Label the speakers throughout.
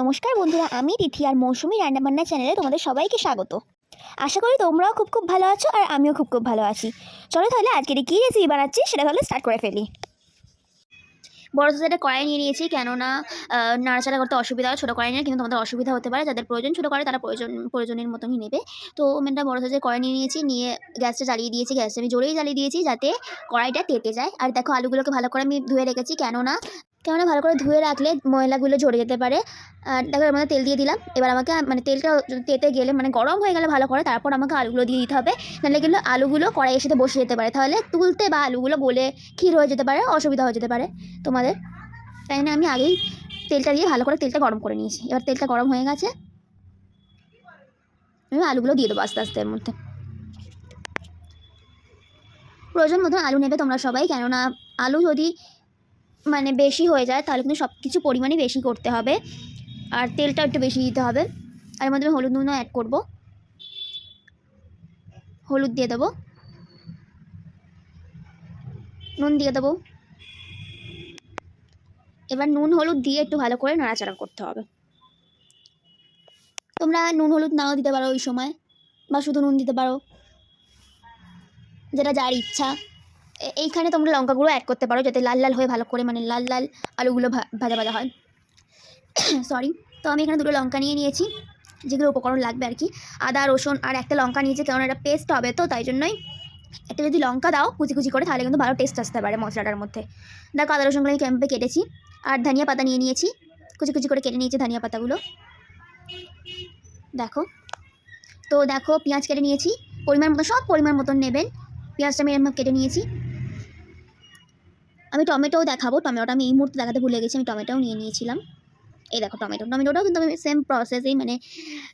Speaker 1: নমস্কার বন্ধুরা, আমি তিথি আর মৌসুমি রান্নাবান্না চ্যানেলে তোমাদের সবাইকে স্বাগত। আশা করি তোমরাও খুব খুব ভালো আছো আর আমিও খুব খুব ভালো আছি। চলো তাহলে আজকের কী রেসিপি বানাচ্ছি সেটা তাহলে স্টার্ট করে ফেলি। বড় সাইজের কড়াই নিয়ে নিয়েছি, কেননা নাড়াচাড়া করতে অসুবিধা হয়, ছোটো কড়াই নিয়ে, কিন্তু তোমাদের অসুবিধা হতে পারে, যাদের প্রয়োজন ছোটো কড়াই তারা প্রয়োজন, প্রয়োজনের মতনই নেবে। তো একটা বড় সাইজের কড়াই নিয়ে নিয়েছি, নিয়ে গ্যাসটা জ্বালিয়ে দিয়েছি, গ্যাসটা আমি জোরেই জ্বালিয়ে দিয়েছি যাতে কড়াইটা তেতে যায়। আর দেখো আলুগুলোকে ভালো করে আমি ধুয়ে রেখেছি, কেননা কেননা ভালো করে ধুয়ে রাখলে ময়লাগুলো ঝরে যেতে পারে। আর দেখো এর মধ্যে তেল দিয়ে দিলাম। এবার আমাকে মানে তেলটা তেতে গেলে মানে গরম হয়ে গেলে ভালো করে তারপর আমাকে আলুগুলো দিয়ে দিতে হবে। নাহলে কিন্তু আলুগুলো কড়াইয়ের সাথে বসে যেতে পারে। তাহলে তুলতে বা আলুগুলো গলে ক্ষীর হয়ে যেতে পারে, অসুবিধা হয়ে যেতে পারে। তোমাদের? তাই না? আমি আগেই তেলটা দিয়ে ভালো করে তেলটা গরম করে নিয়েছি। এবার তেলটা গরম হয়ে গেছে। আমি আলুগুলো দিয়ে দেবো আস্তে আস্তে এর মধ্যে। প্রয়োজন মতন আলু নেবে তোমরা সবাই। কেননা আলু যদি মানে বেশি হয়ে যায়, তাহলে কিন্তু সব কিছু পরিমাণই বেশি করতে হবে। আর তেলটা একটু বেশি দিতে হবে। আর এর মধ্যে হলুদ নুনও অ্যাড করব। হলুদ দিয়ে দেবো। নুন দিয়ে দেবো। এবার নুন হলুদ দিয়ে একটু ভালো করে নাড়াচাড়া করতে হবে। তোমরা নুন হলুদ নাও দিতে পারো ওই সময়, বা শুধু নুন দিতে পারো। যেটা যার ইচ্ছা। এইখানে তোমরা লঙ্কা গুঁড়ো অ্যাড করতে পারো যাতে লাল লাল হয়ে ভালো করে মানে লাল লাল আলুগুলো ভাজা ভাজা হয়। সরি তো আমি এখানে দুটো লঙ্কা নিয়ে নিয়েছি, যেগুলো উপকরণ লাগবে আর কি। আদা, রসুন আর একটা লঙ্কা নিয়েছি কারণ এটা পেস্ট হবে তো, তাই জন্যই। একটা যদি লঙ্কা দাও কুচি কুচি করে, তাহলে কিন্তু ভালো টেস্ট আসতে পারে মশলাটার মধ্যে। দেখো আদা, রসুনগুলো আমি ক্যাম্পে কেটেছি, আর ধনিয়া পাতা নিয়ে নিয়েছি। কুচি কুচি করে কেটে নিয়েছি ধনিয়া পাতাগুলো। দেখো। তো দেখো, পেঁয়াজ কেটে নিয়েছি। পরিমাণ মতো, সব পরিমাণ মতন নেবেন। পেঁয়াজটা আমি এরকম কেটে নিয়েছি। আমি টমেটোও দেখাবো। টমেটোটা আমি এই মুহূর্তে দেখাতে ভুলে গেছি, আমি টমেটোও নিয়ে নিয়েছিলাম। এই দেখো টমেটো। টমেটোটাও কিন্তু আমি সেম প্রসেসেই মানে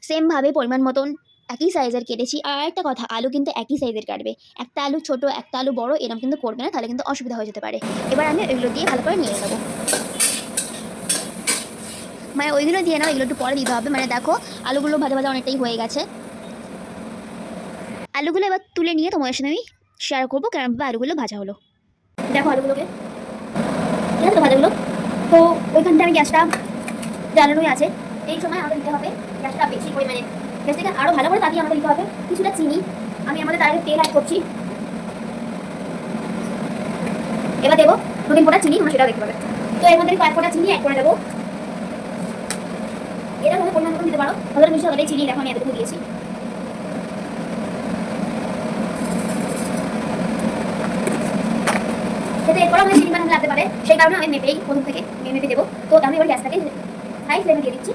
Speaker 1: সেমভাবে পরিমাণ মতন একই সাইজের কেটেছি। আর একটা কথা, আলু কিন্তু একই সাইজের কাটবে। একটা আলু ছোট, একটা আলু বড় এরকম কিন্তু করবে না, তাহলে কিন্তু অসুবিধা হয়ে যেতে পারে। এবার আমি এগুলো দিয়ে ভালো করে নিয়ে নেব। মানে ওইগুলো দিয়ে না এগুলো একটু পরে দিতে হবে। মানে দেখো, আলুগুলো ভাজা ভাজা অনেকটাই হয়ে গেছে। আলুগুলো এবার তুলে নিয়ে তোমাদের সাথে আমি শেয়ার করব কেমনভাবে আলুগুলো ভাজা হলো। দেখো আলুগুলোকে। ঠিক আছে তো ভাজাগুলো তো ওইখানটা আমি গ্যাসটা জ্বালানোই আছে। এই সময় আমাদের দিতে হবে গ্যাসটা বেশি পরিমাণে। গ্যাসটাকে আরও ভালো করে তাকিয়ে আমাদের দিতে হবে। কিছুটা চিনি। আমি আমাদের তার তেল অ্যাড করছি। এবার দেবো দু তিন ফোঁটা চিনি তোমরা সেটাও দেখতে পাবে। তো এর মধ্যে কয়েক ফোঁটা চিনি অ্যাড করে দেবো এটা পরিমাণ দিতে পারো। তাহলে মিশে চিনি দেখো আমি এতটুকু দিয়েছি যাতে এরপর আমাদের চিনি বানাতে লাগতে পারে, সেই কারণে আমি মেপেই প্রথম থেকে মেপে দেবো। তো আমি এবার গ্যাসটাকে হাই ফ্লেমে দিয়ে দিচ্ছি।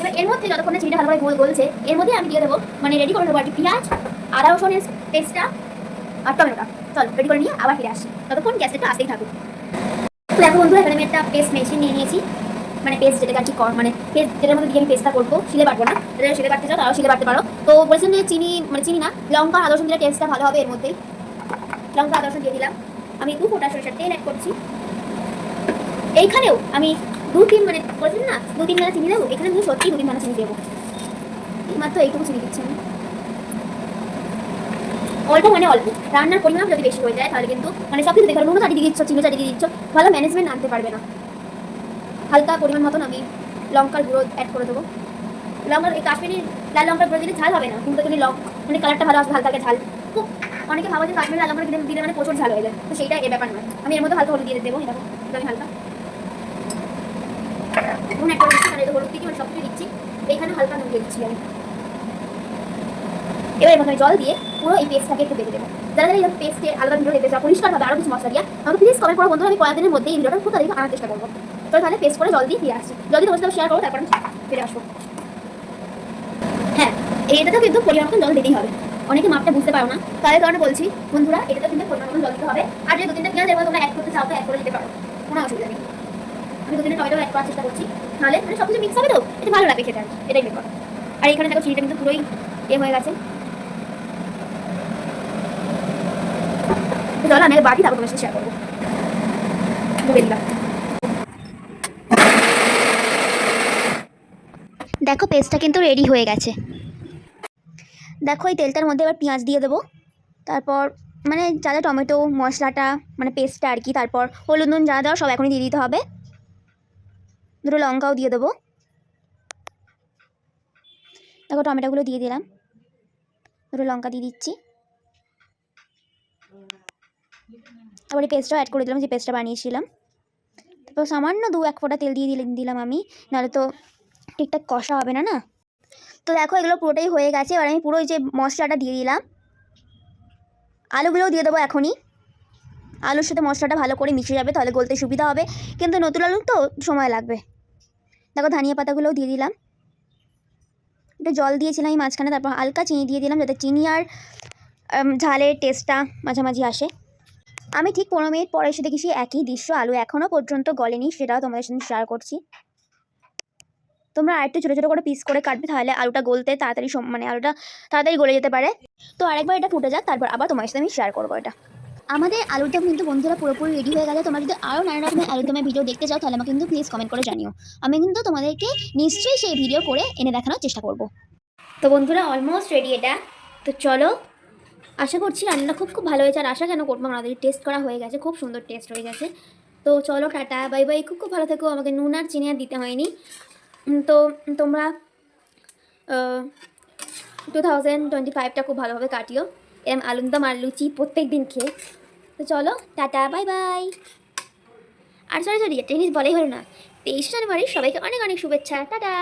Speaker 1: এবার এর মধ্যে যতক্ষণ না চিনিটা ভালো করে গোল গলছে, এর মধ্যে আমি দিয়ে দেবো মানে রেডি করে দেবো আর কি পেঁয়াজ, আদা রসুনের পেস্টটা আর টমেটোটা। চল রেডি করে নিয়ে আবার ফিরে আসছি ততক্ষণ গ্যাসটা একটু আসতেই থাকুক। তো দেখো বন্ধুরা, এখানে আমি একটা পেস্ট মেশিন নিয়ে নিয়েছি। মানে পেস্ট যেটাকে আর কি কর মানে পেস্ট যেটার মধ্যে দিয়ে আমি পেস্টটা করব, শিলে বাটবো না। যেটা শিলে বাটতে চাও তারাও শিলে বাটতে পারো। তো বলছেন যে চিনি মানে চিনি না, লঙ্কা, আদা রসুন দিলে টেস্টটা ভালো হবে এর মধ্যেই। লঙ্কা, আদা রসুন দিয়ে দিলাম। আমি দু ফোঁটা সরিষার তেল অ্যাড করছি। এইখানেও আমি দু তিন মানে বলছেন না, দু তিন দানা চিনি দেবো। এখানে আমি সত্যি দু তিন দানা চিনি দেবো। মাত্র এইটুকু চিনি দিচ্ছি আমি। অল্প মানে অল্প। রান্নার পরিমাণ যদি বেশি হয়ে যায়, তাহলে কিন্তু মানে সব কিছু দেখো নুনও চাটি দিয়ে দিচ্ছ চিনি চাটি দিয়ে দিচ্ছ, ভালো ম্যানেজমেন্ট আনতে পারবে না। হালকা পরিমাণ মতন আমি লঙ্কার গুঁড়ো অ্যাড করে দেবো। লঙ্কার, এই কাশ্মীরি লাল লঙ্কার গুঁড়ো দিলে ঝাল হবে না, কিন্তু তুমি লং মানে কালারটা ভালো আসবে হালকা ঝাল। খুব অনেকে ভাবো যে কাশ্মীরি লাল লঙ্কার দিলে মানে প্রচুর ঝাল হয়ে যায়। তো সেইটা এ ব্যাপার নয়। আমি এর মধ্যে হালকা হলুদ দিয়ে দেবো একটু আমি হালকা। নুন দিচ্ছি মানে হলুদ মানে সব কিছু দিচ্ছি এইখানে হালকা নুন দিয়ে দিচ্ছি আমি। এবার এর জল দিয়ে পুরো এই পেস্টটাকে একটু বেঁধে দেবো। যারা যারা এই পেস্টে আলাদা ভিডিও দেখতে চাও পরিষ্কারভাবে আরও কিছু মশলা আমাকে প্লিজ কমেন্ট করো। বন্ধুরা, আমি কয়েকদিনের মধ্যে এই ভিডিওটা খুব তাড়াতাড়ি আনার চেষ্টা করব। তো তাহলে পেস্ট করে জল দিয়ে ফিরে আসছি। যদি তোমার সাথে শেয়ার করো, তারপর ফিরে আসব। হ্যাঁ এটাতে কিন্তু পরিমাণ জল দিতেই হবে। অনেকে মাপটা বুঝতে পারো না। তাদের কারণে বলছি, বন্ধুরা এটাতে কিন্তু পরিমাণ মতন জল হবে। আর যদি দু তিনটা পেঁয়াজ এবার তোমরা অ্যাড করতে চাও, তো অ্যাড করে দিতে পারো। কোনো অসুবিধা নেই। আমি দু তিনটা টমেটো অ্যাড করার চেষ্টা করছি। তাহলে মানে সব কিছু মিক্স হবে তো? এটা ভালো লাগে সেটা এটাই ব্যাপার আর এখানে দেখো চিনিটা কিন্তু পুরোই এ হয়ে গেছে। তো চলো, আমি বাটি তারপর তোমার সাথে শেয়ার করব। ডুবে দিলাম। দেখো পেস্টটা কিন্তু রেডি হয়ে গেছে। দেখো এই তেলটার মধ্যে এবার পেঁয়াজ দিয়ে দেবো। তারপর মানে যা যা টমেটো, মশলাটা মানে পেস্টটা আর কি, তারপর হলুদ নুন যা দেওয়া সব এখনই দিয়ে দিতে হবে। দুটো লঙ্কাও দিয়ে দেবো। দেখো টমেটোগুলো দিয়ে দিলাম। দুটো লঙ্কা দিয়ে দিচ্ছি। তারপরে পেস্টটাও অ্যাড করে দিলাম, যে পেস্টটা বানিয়েছিলাম। তারপর সামান্য দু এক ফোঁটা তেল দিয়ে দিলাম আমি। নাহলে তো ঠিকঠাক কষা হবে না না? তো দেখো এগুলো পুরোটাই হয়ে গেছে। এবার আমি পুরো যে মশলাটা দিয়ে দিলাম। আলুগুলোও দিয়ে দেবো এখনই। আলুর সাথে মশলাটা ভালো করে মিশে যাবে, তাহলে গলতে সুবিধা হবে। কিন্তু নতুন আলু তো সময় লাগবে। দেখো ধনিয়া পাতাগুলোও দিয়ে দিলাম। একটু জল দিয়েছিলাম আমি মাঝখানে, তারপর হালকা চিনি দিয়ে দিলাম যাতে চিনি আর ঝালের টেস্টটা মাঝামাঝি আসে। আমি ঠিক পনেরো মিনিট পরে এসে দেখি একই দৃশ্য আলু এখনও পর্যন্ত গলেনি, সেটাও তোমাদের সাথে শেয়ার করছি। তোমরা আরেকটু ছোটো ছোটো করে পিস করে কাটবে, তাহলে আলুটা গলতে তাড়াতাড়ি মানে আলুটা তাড়াতাড়ি গলে যেতে পারে। তো আরেকবার এটা ফুটে যাক, তারপর আবার তোমার সাথে আমি শেয়ার করব এটা। আমাদের আলুর দম কিন্তু বন্ধুরা পুরোপুরি রেডি হয়ে গেলে তোমরা যদি আরও নানা রকমের আলুর দমের ভিডিও দেখতে চাও, তাহলে আমাকে কিন্তু প্লিজ কমেন্ট করে জানিও। আমি কিন্তু তোমাদেরকে নিশ্চয়ই সেই ভিডিও করে এনে দেখানোর চেষ্টা করব। তো বন্ধুরা অলমোস্ট রেডি এটা। তো চলো, আশা করছি রান্নাটা খুব খুব ভালো হয়েছে। আর আশা কেন করব আমাদের টেস্ট করা হয়ে গেছে। খুব সুন্দর টেস্ট হয়ে গেছে। তো চলো, টাটা বাই বাই খুব খুব ভালো থেকো। আমাকে নুন আর চিনি আর দিতে হয়নি। তো তোমরা টু থাউজেন্ড টোয়েন্টি ফাইভটা খুব ভালোভাবে কাটিও। এরম আলুদম আর লুচি প্রত্যেক দিন খেয়ে। তো চলো, টাটা, বাই বাই। আর সরি সরি টেনিস বলাই হলো না। তেইশে জানুয়ারি সবাইকে অনেক অনেক শুভেচ্ছা। টাটা।